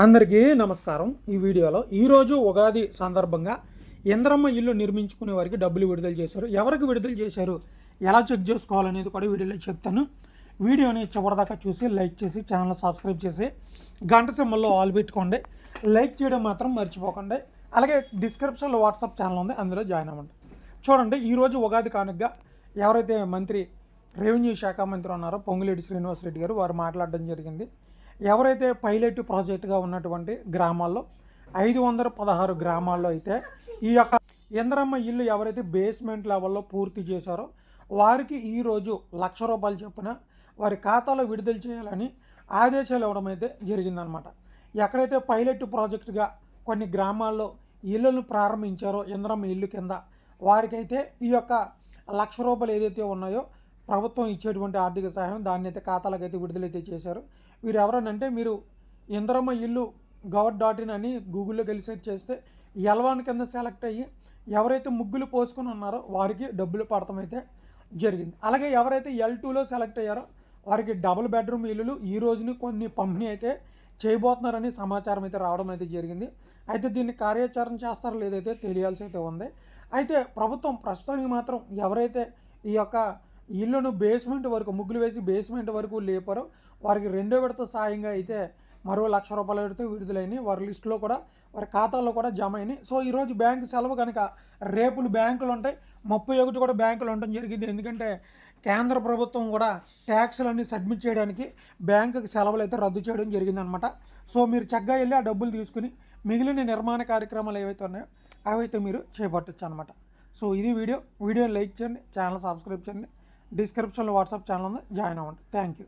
అందరికీ నమస్కారం. ఈ వీడియోలో ఈరోజు ఉగాది సందర్భంగా ఇంద్రమ్మ ఇల్లు నిర్మించుకునే వారికి డబ్బులు విడుదల చేశారు. ఎవరికి విడుదల చేశారు? ఎలా చెక్ చేసుకోవాలనేది కూడా వీడియోలో చెప్తాను. వీడియోని చివరిదాకా చూసి లైక్ చేసి ఛానల్ సబ్స్క్రైబ్ చేసి గంట సింబల్లో ఆల్ పెట్టుకోండి. లైక్ చేయడం మాత్రం మర్చిపోకండి. అలాగే డిస్క్రిప్షన్లో వాట్సాప్ ఛానల్ ఉంది అందులో జాయిన్ అవ్వండి. చూడండి ఈరోజు ఉగాది కానుకగా ఎవరైతే మంత్రి రెవెన్యూ శాఖ మంత్రి ఉన్నారో పొంగులేటి శ్రీనివాసరెడ్డి గారు వారు మాట్లాడడం జరిగింది. ఎవరైతే పైలట్ ప్రాజెక్టుగా ఉన్నటువంటి గ్రామాల్లో ఐదు వందల పదహారు గ్రామాల్లో అయితే ఈ యొక్క ఇంద్రమ్మ ఇల్లు ఎవరైతే బేస్మెంట్ లెవెల్లో పూర్తి చేశారో వారికి ఈరోజు లక్ష రూపాయలు చొప్పున వారి ఖాతాలో విడుదల చేయాలని ఆదేశాలు ఇవ్వడం అయితే జరిగిందనమాట. ఎక్కడైతే పైలట్ ప్రాజెక్టుగా కొన్ని గ్రామాల్లో ఇళ్ళను ప్రారంభించారో ఇంద్రమ్మ ఇల్లు కింద వారికైతే ఈ యొక్క లక్ష రూపాయలు ఏదైతే ఉన్నాయో ప్రభుత్వం ఇచ్చేటువంటి ఆర్థిక సహాయం దాన్ని అయితే ఖాతాలకు అయితే విడుదలైతే చేశారు. వీరు ఎవరనంటే మీరు ఇంద్రమ్మ ఇల్లు గవర్ డాట్ ఇన్ అని గూగుల్లో కలిసి చేస్తే ఎల్వాన్ కింద సెలెక్ట్ అయ్యి ఎవరైతే ముగ్గులు పోసుకొని ఉన్నారో వారికి డబ్బులు పడటం అయితే జరిగింది. అలాగే ఎవరైతే ఎల్ టూలో సెలెక్ట్ అయ్యారో వారికి డబుల్ బెడ్రూమ్ ఇల్లులు ఈ రోజుని కొన్ని పంపిణీ అయితే చేయబోతున్నారని సమాచారం అయితే రావడం అయితే జరిగింది. అయితే దీన్ని కార్యాచరణ చేస్తారో లేదైతే తెలియాల్సి అయితే ఉంది. అయితే ప్రభుత్వం ప్రస్తుతానికి మాత్రం ఎవరైతే ఈ యొక్క ఇల్లును బేస్మెంట్ వరకు ముగ్గులు వేసి బేస్మెంట్ వరకు లేపరు. వారికి రెండో విడత సాయంగా అయితే మరో లక్ష రూపాయల విడత విడుదలైనవి వారి లిస్టులో కూడా వారి ఖాతాల్లో కూడా జమ అయినాయి. సో ఈరోజు బ్యాంకు సెలవు కనుక రేపులు బ్యాంకులు ఉంటాయి. ముప్పై ఒకటి కూడా బ్యాంకులు ఉండడం జరిగింది. ఎందుకంటే కేంద్ర ప్రభుత్వం కూడా ట్యాక్స్లన్నీ సబ్మిట్ చేయడానికి బ్యాంకుకి సెలవులు అయితే రద్దు చేయడం జరిగిందనమాట. సో మీరు చక్కగా వెళ్ళి ఆ డబ్బులు తీసుకుని మిగిలిన నిర్మాణ కార్యక్రమాలు ఏవైతే ఉన్నాయో అవైతే మీరు చేపట్టచ్చు అనమాట. సో ఇది వీడియో. వీడియో లైక్ చేయండి. ఛానల్ సబ్స్క్రైబ్ చేయండి. డిస్క్రిప్షన్లో వాట్సాప్ ఛానల్ ఉంది జాయిన్ అవ్వండి. Thank you